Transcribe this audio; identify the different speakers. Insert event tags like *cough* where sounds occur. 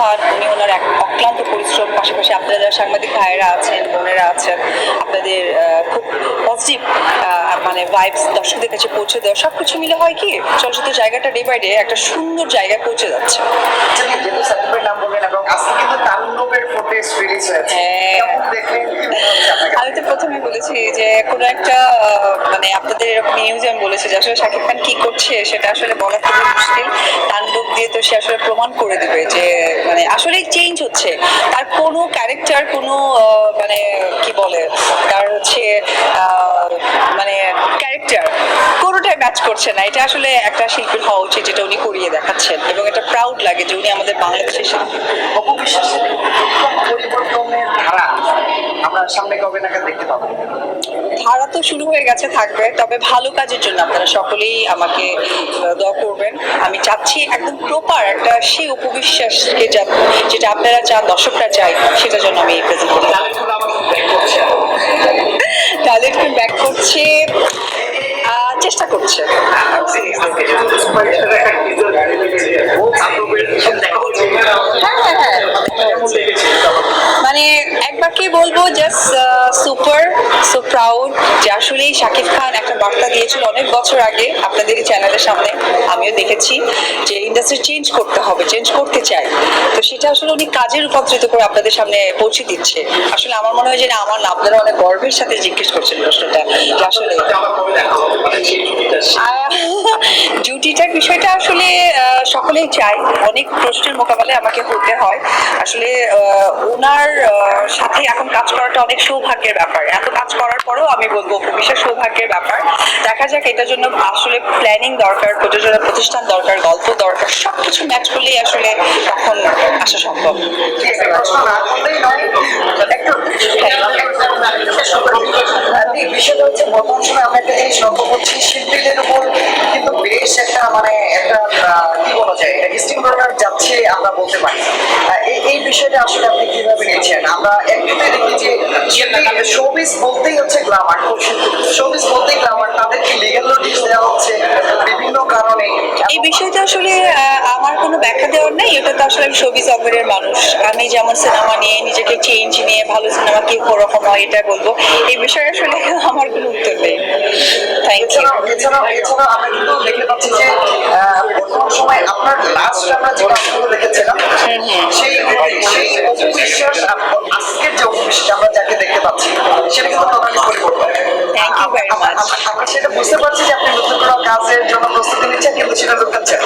Speaker 1: খান উনি ওনার এক অক্লান্ত পরিশ্রম পাশাপাশি আপনারা সাংবাদিক ভাইয়েরা আছেন বোনেরা আছেন আপনাদের খুব পজিটিভ মানে ভাইবস দর্শকদের কাছে পৌঁছে দেওয়া সব কিছু মিলে হয় কি চলচ্চিত্র জায়গাটা ডে বাই ডে একটা সুন্দর জায়গায় পৌঁছে যাচ্ছে।
Speaker 2: যেহেতু সাকিবের নাম বললেন এবং আজকে কিন্তু তাণ্ডবের ফুটেজ রিলিজ হয়েছে
Speaker 1: হ্যাঁ। আমি তো প্রথমে বলেছি যে কোনো একটা মানে আপনাদের এরকম নিউজে আমি বলেছি যে আসলে শাকিব খান কি করছে সেটা আসলে বলা খুবই মুশকিল। সে আসলে প্রমাণ করে দেবে যে মানে আসলে চেঞ্জ হচ্ছে। তার কোনো ক্যারেক্টার কোনো মানে কি বলে, তার হচ্ছে মানে ক্যারেক্টার কোনোটাই ম্যাচ করছে না। এটা আসলে একটা শিল্পীর হওয়া উচিত যেটা উনি করিয়ে দেখাচ্ছেন। এবং এটা প্রাউড লাগে যে উনি আমাদের বাংলাদেশের শিল্পী।
Speaker 2: অপবিশ্বাসের পরিবর্তনের ধারা আমরা সামনে কবে নাগাদ দেখতে পাবো?
Speaker 1: ধারা তো শুরু হয়ে গেছে, থাকবে। তবে ভালো কাজের জন্য আপনারা সকলেই আমাকে দোয়া করবেন। আমি চাচ্ছি একদম প্রপার একটা সেই উপবিশ্বাসকে যেটা আপনারা চান দর্শকরা চাই সেটার জন্য আমি প্রেজেন্ট করি
Speaker 2: ব্যাক করছে।
Speaker 1: চেষ্টা করছে। হ্যাঁ হ্যাঁ হ্যাঁ।
Speaker 2: কেমন লেগেছে
Speaker 1: মানে বলব জাস্ট সুপার সো প্রাউড যে আসলেই শাকিব খান একটা বার্তা দিয়েছিল অনেক বছর আগে আপনাদের চ্যানেলের সামনে। আমিও দেখেছি যে ইন্ডাস্ট্রি চেঞ্জ করতে হবে চেঞ্জ করতে চাই তো সেটা আসলে উনি কাজে রূপান্তরিত করে আপনাদের সামনে পৌঁছে দিচ্ছে। আসলে আমার মনে হয় যে আমার না আপনারা অনেক গর্বের সাথে জিজ্ঞেস করছেন প্রশ্নটা আসলে ডিউটিটার *laughs* বিষয়টা আসলে সকলেই চায়। অনেক প্রশ্নের মোকাবেলায় আমাকে হতে হয়। আসলে ওনার সাথে এখন কাজ করাটা অনেক সৌভাগ্যের ব্যাপার। এত কাজ করার পরেও আমি বলব বিশেষ সৌভাগ্যের ব্যাপার। দেখা যাক, এটার জন্য আসলে প্ল্যানিং দরকার প্রযোজনা প্রতিষ্ঠান দরকার, গল্প দরকার সব কিছু ম্যাচ করলেই আসলে তখন আসা সম্ভব।
Speaker 2: বিষয়টা হচ্ছে, বর্তমান সময় আমরা একটা জিনিস লক্ষ্য করছি, শিল্পীদের উপর কিন্তু বেশ একটা মানে একটা কি যাচ্ছে আমরা বলতে পারি। বিষয়টা আসলে আপনি কীভাবে নিয়েছেন আমরা একটুতে দেখি যে শোবিস বলতেই হচ্ছে গ্লামার শোবিস বলতেই গ্লামার তাদেরকে লিগেল নোটিশ দেওয়া হচ্ছে বিভিন্ন কারণে।
Speaker 1: এই বিষয়টা আসলে আমার কোনো ব্যাখ্যা দেওয়ার নেই। এটা তো আসলে আমি ছবি জগতের মানুষ। আমি যেমন সিনেমা নিয়ে নিজেকে চেঞ্জ নিয়ে ভালো সিনেমা কি রকম হয় এটা বলব। এই বিষয়ে আসলে আমার কোনো উত্তর নেই। থ্যাংক ইউ
Speaker 2: এছাড়াও এছাড়াও আমরা কিন্তু দেখতে পাচ্ছি যে বর্তমান সময় আপনার লাস্ট আমরা যে কাজগুলো আজকের যে অপবিশ্বাস আমরা যাকে দেখতে পাচ্ছি সেটা কিন্তু টোটালি পরিবর্তন. আমরা সেটা বুঝতে পারছি যে আপনি নতুন কোনো কাজের জন্য প্রস্তুতি নিচ্ছেন কিন্তু সেটা লুকাচ্ছেন